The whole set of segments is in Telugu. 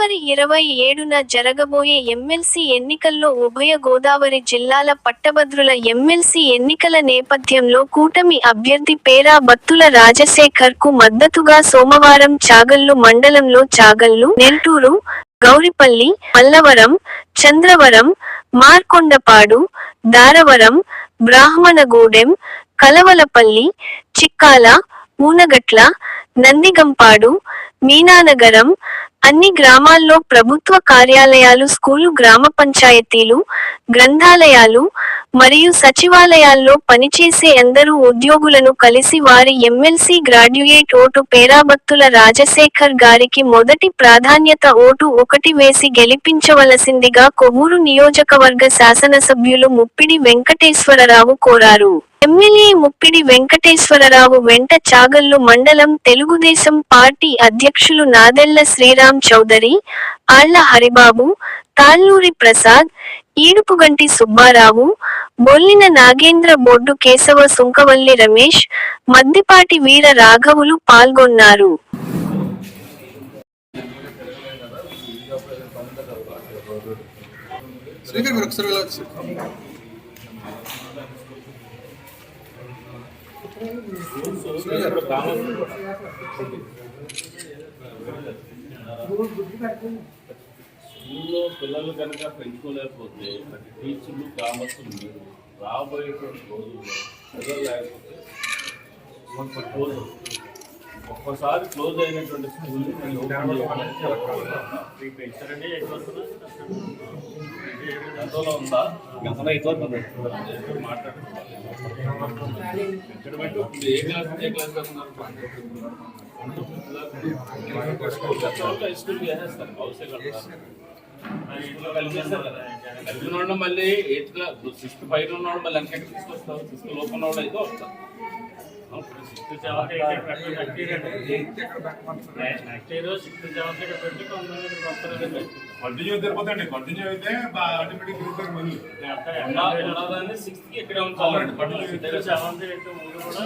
ఫిబ్రవరి ఇరవై ఏడున జరగబోయే ఎమ్మెల్సీ ఎన్నికల్లో ఉభయ గోదావరి జిల్లాల పట్టభద్రుల ఎమ్మెల్సీ ఎన్నికల నేపథ్యంలో కూటమి అభ్యర్థి పేరా బత్తుల రాజశేఖర్కు మద్దతుగా సోమవారం చాగల్లు మండలంలో చాగల్లు నెల్టూరు గౌరిపల్లి మల్లవరం చంద్రవరం మార్కొండపాడు దారవరం బ్రాహ్మణగూడెం కలవలపల్లి చిక్కాల ఊనగట్ల నందిగంపాడు మీనానగరం అన్ని గ్రామాల్లో ప్రభుత్వ కార్యాలయాలు స్కూలు గ్రామ పంచాయతీలు గ్రంథాలయాలు మరియు సచివాలయాల్లో పనిచేసే అందరూ ఉద్యోగులను కలిసి వారి MLC graduate vote Perabattula Rajasekhar గారికి మొదటి ప్రాధాన్యత ఓటు ఒకటి వేసి గెలిపించవలసిందిగా కొవ్వూరు నియోజకవర్గ శాసనసభ్యులు ముప్పిడి వెంకటేశ్వరరావు కోరారు. ఎమ్మెల్యే ముప్పిడి వెంకటేశ్వరరావు వెంట చాగల్లు మండలం తెలుగుదేశం పార్టీ అధ్యక్షులు నాదెళ్ళ శ్రీరామ్ చౌదరి ఆళ్ళ హరిబాబు తాళ్ళూరి ప్రసాద్ ఈడుపుగంటి సుబ్బారావు బొల్లిన నాగేంద్ర బొడ్డు కేశవ సుంకవల్లి రమేష్ మద్దిపాటి వీర రాఘవులు పాల్గొన్నారు. స్పీకర్ మీరు ఒకసారి స్కూల్లో పిల్లలు కనుక పెంచుకోలేకపోతే ప్రతి టీచర్లు గ్రామస్తులు మీరు రాబోయేటువంటి రోజుల్లో పిల్లలు లేకపోతే కొంత క్లోజ్ ఒక్కసారి క్లోజ్ అయినటువంటి స్కూల్ గతంలో ఉందా గతంలో అయిపోతుంది మాట్లాడుతున్నారు ఇక్కడ పెట్టి ఇప్పుడు A class A class? High school చేసేస్తారు అవసరం కలిపేస్తారు కదా కలిపిన వాడు మళ్ళీ ఎయిత్ క్లాస్ సిక్స్త్ ఫైవ్ ఉన్నవాడు మళ్ళీ వెనకకి తీసుకొస్తావు సిక్స్త్ లోపల ఉన్నవాడు అయితే వస్తావు sixth seventh next sixth seventh ఇక్కడ పెట్టి కొంతమంది వస్తారు కంటిన్యూ తిరుపతి కంటిన్యూ అయితే ఆటోమేటిక్ గ్రూప్ మళ్ళీ. సిక్స్త్ సిక్స్త్ సెవెంత్ ఎయిత్ ముందు కూడా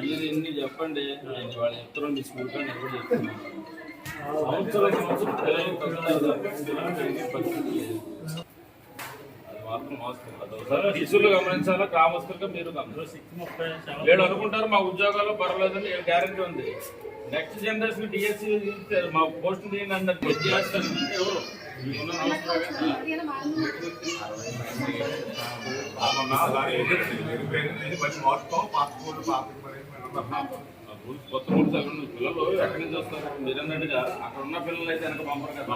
మీరు సిక్స్ ఎన్ని చెప్పండి వాళ్ళు మీ స్కూల్ కానీ చెప్తున్నాను శిశువులు గమనించాలా? గ్రామస్తులుగా మీరు గమనించాలి. వీళ్ళు అనుకుంటారు మా ఉద్యోగాల్లో పర్వాలేదని గ్యారంటీ ఉంది. నెక్స్ట్ జనరేషన్ డిఎస్సి మా పోస్ట్ తీయండి మంచి పాత ఆ రూల్స్ కొత్త రూల్స్ అక్కడ ఉన్న పిల్లలు ఎక్కడి నుంచి వస్తారు? మీరు అన్నట్టుగా అక్కడ ఉన్న పిల్లలు అయితే వెనక పంపరు కదా.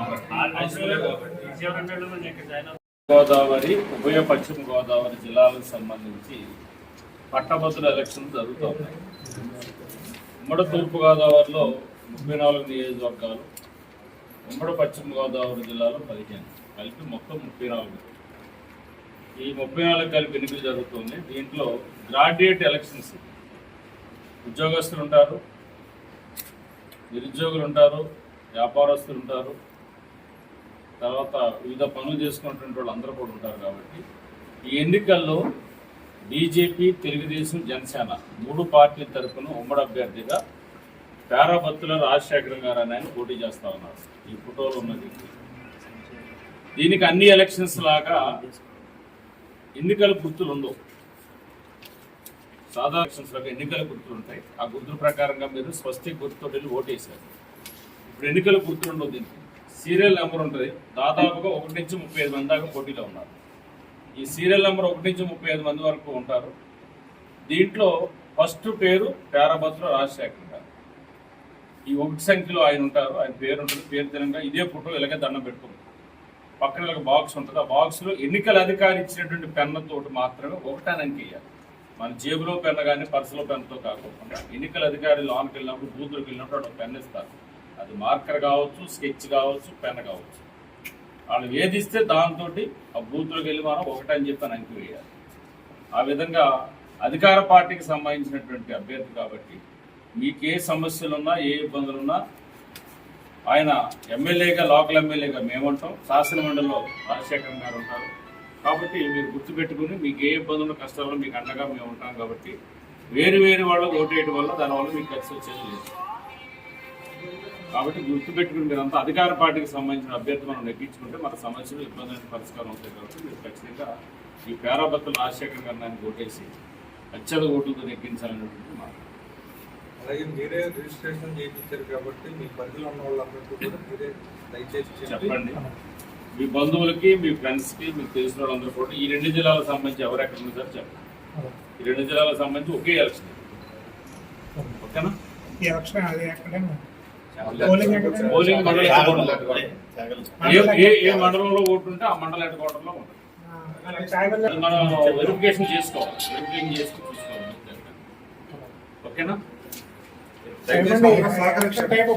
గోదావరి ఉభయ పశ్చిమ గోదావరి జిల్లాలకు సంబంధించి పట్టభద్రుల ఎలక్షన్ జరుగుతూ ఉన్నాయి. ఉమ్మడి తూర్పు గోదావరిలో ముప్పై నాలుగు నియోజకవర్గాలు ఉమ్మడి పశ్చిమ గోదావరి జిల్లాలో పదిహేను. కలిపి మొత్తం ముప్పై నాలుగు. ఈ ముప్పై నాలుగు కలిపి ఎన్నికలు జరుగుతుంది దీంట్లో గ్రాడ్యుయేట్ ఎలక్షన్స్ ఉద్యోగస్తులు ఉంటారు నిరుద్యోగులు ఉంటారు వ్యాపారస్తులు ఉంటారు. తర్వాత వివిధ పనులు చేసుకున్నటువంటి వాళ్ళు అందరూ కూడా ఉంటారు కాబట్టి ఈ ఎన్నికల్లో బీజేపీ తెలుగుదేశం జనసేన మూడు పార్టీల తరఫున ఉమ్మడి అభ్యర్థిగా పేరాబత్తుల రాజశేఖరం గారు అని ఆయన పోటీ చేస్తా ఉన్నారు. ఈ ఫోటోలో ఉన్నది. దీనికి అన్ని ఎలక్షన్స్ లాగా ఎన్నికల గుర్తులు ఉండవు సాధారణ ఎలక్షన్స్ ఎన్నికల గుర్తులు ఉంటాయి. ఆ గుర్తుల ప్రకారంగా మీరు స్వస్తి గుర్తుతో వెళ్ళి ఓటేసారు ఇప్పుడు ఎన్నికల గుర్తులు ఉండవు దీనికి. సీరియల్ నెంబర్ ఉంటుంది. దాదాపుగా ఒకటి నుంచి ముప్పై ఐదు మంది దాకా పోటీలో ఉన్నారు. ఈ సీరియల్ నెంబర్ ఒకటి నుంచి ముప్పై ఐదు మంది వరకు ఉంటారు. దీంట్లో ఫస్ట్ పేరు పేరాభద్ర రాజశేఖర్ గారు. ఈ ఒకటి సంఖ్యలో ఆయన ఉంటారు. ఆయన పేరు ఉంటుంది. పేరు తినంగా ఇదే ఫోటో ఇలాగే దండం పెట్టుకుంటారు. పక్కన ఇలా బాక్స్ ఉంటుంది. ఆ బాక్స్లో ఎన్నికల అధికారి ఇచ్చినటువంటి పెన్నుతో మాత్రమే ఒకటానికి వేయాలి మన జేబులో పెన్ కానీ పర్సులో పెన్తో కాకుండా ఎన్నికల అధికారి లోనికి వెళ్ళినప్పుడు బూతులకు వెళ్ళినప్పుడు అక్కడ పెన్ ఇస్తారు. అది మార్కర్ కావచ్చు స్కెచ్ కావచ్చు పెన్ కావచ్చు. వాళ్ళు వేధిస్తే దాంతో ఆ బూత్లోకి వెళ్ళి మనం ఒకటని చెప్పి అని వేయాలి ఆ విధంగా అధికార పార్టీకి సంబంధించినటువంటి అభ్యర్థి కాబట్టి మీకు ఏ సమస్యలు ఉన్నా ఏ ఇబ్బందులు ఉన్నా ఆయన ఎమ్మెల్యేగా లోకల్ ఎమ్మెల్యేగా మేముంటాం. శాసనమండలిలో రాజశేఖర్ గారు ఉంటారు. కాబట్టి మీరు గుర్తుపెట్టుకుని మీకు ఏ ఇబ్బందులు కష్టాలు మీకు అండగా మేము ఉంటాం కాబట్టి వేరు వేరు వాళ్ళకు ఓటేయడం వల్ల దానివల్ల మీకు ఖర్చు వచ్చేది లేదు. కాబట్టి గుర్తుపెట్టుకుని మీరంతా అధికార పార్టీకి సంబంధించిన అభ్యర్థి మనం నెగ్గించుకుంటే మన సమస్యలు ఇబ్బందులకు పరిష్కారం అవుతాయి కాబట్టి మీరు ఖచ్చితంగా ఈ పేరాబత్తుల రాజశేఖర్ గారిని ఆయన ఓటేసి అత్యధిక ఓట్లతో నెగ్గించాలనేటువంటి మాట. అలాగే మీరే రిజిస్ట్రేషన్ చేయించారు కాబట్టి మీ పరిధిలో ఉన్న వాళ్ళందరికీ కూడా మీరే దయచేసి చెప్పి చెప్పండి. మీ బంధువులకి మీ ఫ్రెండ్స్కి మీకు తెలిసిన వాళ్ళందరూ కూడా ఈ రెండు జిల్లాలకు సంబంధించి ఎవరు ఎక్కడ ఉన్నారో చెప్పండి. ఈ రెండు జిల్లాలకు సంబంధించి ఒకే ఎలక్షన్. ఓకేనా? ఈ ఎలక్షన్ అది ఎక్కడైనా పోలింగ్ ఎక్కడ? పోలింగ్ మండలం హెడ్ క్వార్టర్లో. ఏ ఏ- ఏ మండలంలో ఓటు ఉంటే ఆ మండల హెడ్ క్వార్టర్లో ఉంటుంది మనం వెరిఫికేషన్ చేసుకోవాలి. వెరిఫికేషన్ చూసుకోవాలి. ఓకేనా?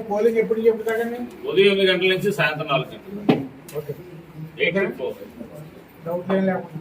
పోలింగ్ ఎప్పుడు చెప్తాడండి? ఉదయం ఎనిమిది గంటల నుంచి సాయంత్రం నాలుగు గంటలు డౌట్ ఏం లేకుండా